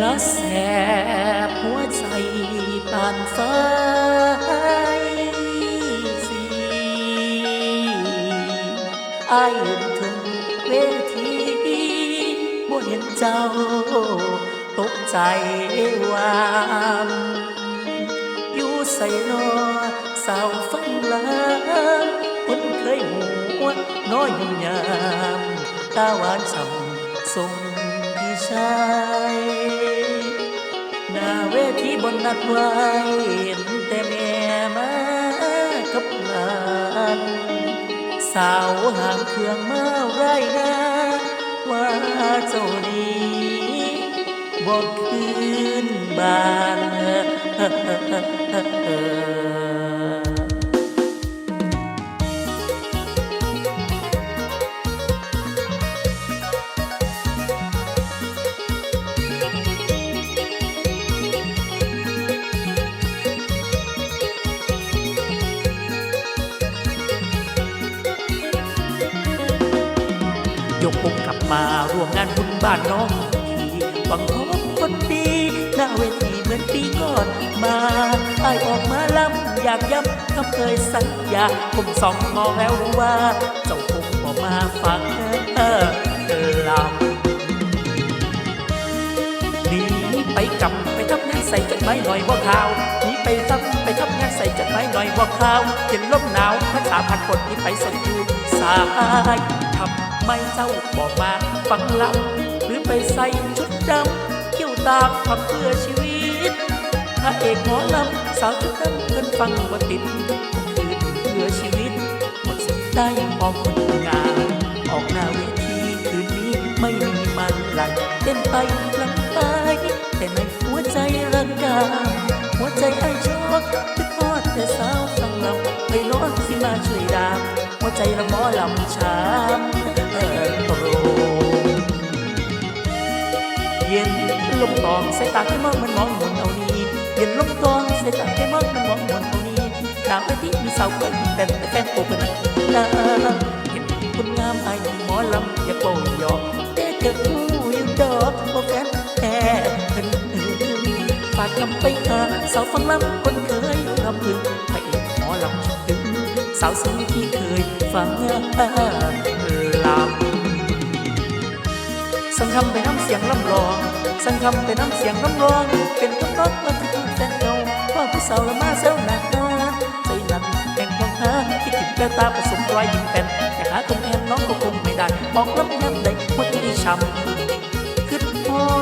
ละแสบหัวใจปานไฟสีอายยืนถึงเวทีบ่เห็นเจ้า ตกใจวามอยู่ใส่นอสาวฟังลามคนเคยหัวน้อยอยู่ยามตาหวานช่ำทรงพี่ชาย บนนัดไว้เห็นแต่แม่มากับหลานสาวหางเครื่องมาไรนาว่าเจ้านี้บอกคืนบ้าน ยกองกลับมาร่วมงานบุญบ้านน้องทีหวังพบคนดีหน้าเวทีเหมือนปีก่อนมาไอออกมาลำอยากย้ำคำเคยสัญญาผมสองมองแล้วรู้ว่า เจ้าคงบอมาฟังเออลำหนีไปกำไปทับงานใส่จดหมายหน่อยว่าข่าวหนีไปทับไปทับงานใส่จดหมายหน่อยว่าข่าวเห็นลมหนาวภาษาพันคนที่ไปสนอยู่สาย ไม่เจ้าบอกมาฟังลำหรือไปใส่ชุดดำเขี้ยวตามทำเพื่อชีวิตพระเอกหมอลำสาวชุดดำเพิ่นฟังว่าติดคืนเพื่อชีวิตหมดสิ้นได้ออคนงานออกหน้าเวทีคืนนี้ไม่มีมันหลังเต้นไปลำไปแต่ในหัวใจระกำหัวใจไอ้ชอกคิดทอดแต่สาวฟังลำไปร้อนสิมาช่วยดามหัวใจละหมอลำช้ำเเย็นลมตองใส่ตาแค่มองมันมองหมุนเอานี้เย็นลมตองใส่ตาแค่มองมันมองหมุนเอานี้ดาวไอ้ที่มีสาวเกินแต่แต่แฟนโปกันนะเห็นคนงามไอ้หมอลำอย่าโกงหยอกแต่เกิดผู้อยู่ดอกว่แฟนแท้เพิ่นฝากกำไปหาสาวฟังลำคนเคยรำพึงพระเอกหมอลำดถึงสาวสวยที่เคยฟังามสังคำไปน้ำเสียงลำลองสังคำไปน้ำเสียงลำลอง เป็นคำร้องมาที่พูดแฟนเก่าพ่อผู้สาวละมาเซลหนาใจหลังแห่งความหาคิดถึงแววตาผสมรอยยิ้มแป้นแต่หาคนแทนน้องก็คงไม่ได้บอกลำยำได้หมดที่ช้ำขึ้นพอดสา